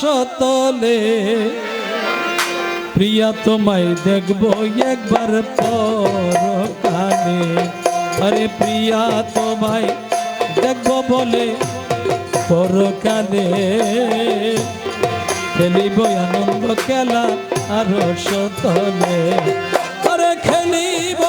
সতলে। প্রিয়া, তোমায় দেখব একবার পরকালে। আরে প্রিয়া, তোমায় দেখব বলে পরকালে। খেলিব আনন্দ, খেলা আর সতলে। আরে খেলিব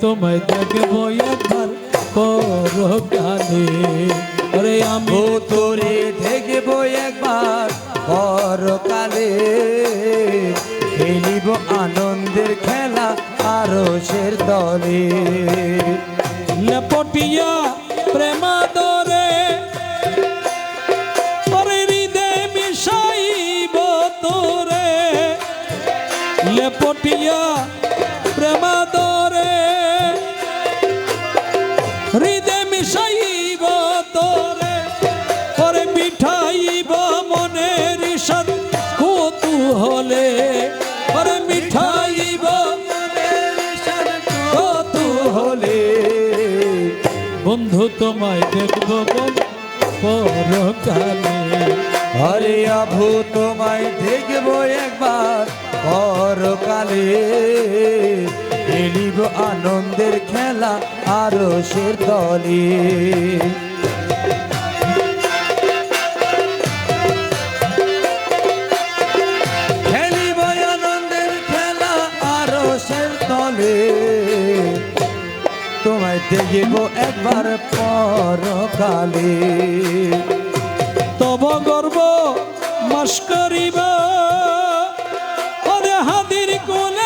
তোমায় দেখব একবার পরকালে আরে আমি তোরে দেখব একবার পরকালে খেলিব আনন্দের খেলা আরশের তলে লেপটিয়া লেপটিয়া প্রেমাদরে হৃদে মিশাইব তোরে ওরে মিঠাইব মনের সাথ কৌতূহলে ওরে মিঠাইব কৌতূহলে। বন্ধু, তোমায় দেখব পরকালে। হরে আভু, তোমায় দেখব একবার পরকালে। খেলিব আনন্দের খেলা আরও সের দলে খেলিব আনন্দের খেলা আরও সের তলে। তোমায় দেখব একবার পরকালে। তব গর্ব মাস করিব। হাদির কোলে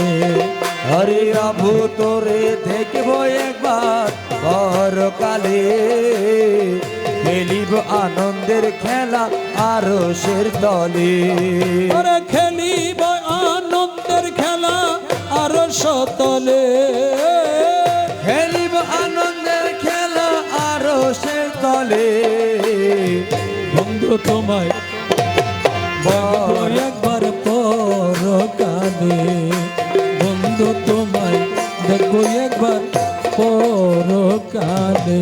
হরে আভু তোরে দেখব একবার। পরকালে খেলিব আনন্দের খেলা আরও সের দলে ওরে খেলিব আনন্দের খেলা আর সতলে খেলিব আনন্দের খেলা আরও সের দলে বন্ধু তোমায় একবার পরকালে। বন্ধু তোমায় দেখব একবার পরকালে।